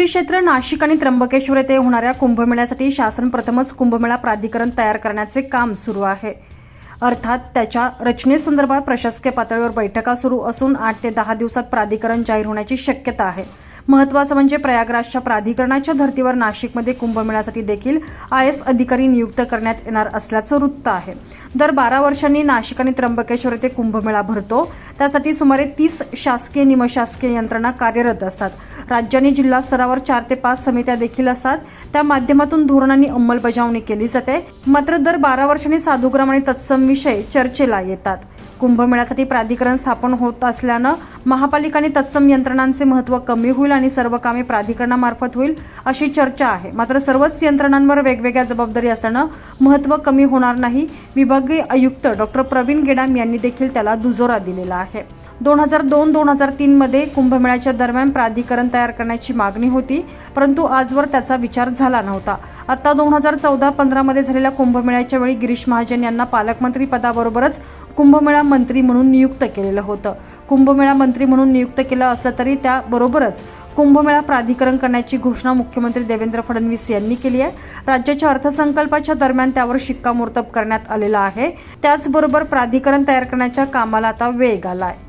श्री क्षेत्र नाशिक आणि त्र्यंबकेश्वर येथे होणाऱ्या कुंभमेळ्यासाठी शासन प्रथमच कुंभमेळा प्राधिकरण तयार करण्याचे काम सुरू आहे. अर्थात त्याच्या रचनेसंदर्भात प्रशासकीय पातळीवर बैठका सुरू असून आठ ते दहा दिवसात प्राधिकरण जाहीर होण्याची शक्यता आहे. महत्वाचं म्हणजे प्रयागराजच्या प्राधिकरणाच्या धर्तीवर नाशिकमध्ये कुंभमेळ्यासाठी देखील आय एस अधिकारी नियुक्त करण्यात येणार असल्याचं वृत्त आहे. दर बारा वर्षांनी नाशिक आणि त्र्यंबकेश्वर येथे कुंभमेळा भरतो. त्यासाठी सुमारे तीस शासकीय निमशासकीय यंत्रणा कार्यरत असतात. राज्याने जिल्हा स्तरावर चार ते पाच समित्या देखील असतात. त्या माध्यमातून धोरणांनी अंमलबजावणी केली जाते. मात्र दर बारा वर्षांनी साधुग्राम आणि तत्सम विषय चर्चेला येतात. कुंभमेळ्यासाठी प्राधिकरण स्थापन होत असल्यानं महापालिका आणि तत्सम यंत्रणांचे महत्त्व कमी होईल आणि सर्व कामे प्राधिकरणामार्फत होईल अशी चर्चा आहे. मात्र सर्वच यंत्रणांवर वेगवेगळ्या जबाबदारी असल्यानं महत्त्व कमी होणार नाही. विभागीय आयुक्त डॉक्टर प्रवीण गेडाम यांनी देखील त्याला दुजोरा दिलेला आहे. दोन हजार दोन दोन हजार तीनमध्ये कुंभमेळ्याच्या दरम्यान प्राधिकरण तयार करण्याची मागणी होती परंतु आजवर त्याचा विचार झाला नव्हता. आत्ता दोन हजार चौदा पंधरामध्ये झालेल्या कुंभमेळ्याच्या वेळी गिरीश महाजन यांना पालकमंत्री पदाबरोबरच कुंभमेळा मंत्री म्हणून नियुक्त केलेलं होतं. कुंभमेळा मंत्री म्हणून नियुक्त केलं असलं तरी त्याबरोबरच कुंभमेळा प्राधिकरण करण्याची घोषणा मुख्यमंत्री देवेंद्र फडणवीस यांनी केली आहे. राज्याच्या अर्थसंकल्पाच्या दरम्यान त्यावर शिक्कामोर्तब करण्यात आलेला आहे. त्याचबरोबर प्राधिकरण तयार करण्याच्या कामाला आता वेग आला आहे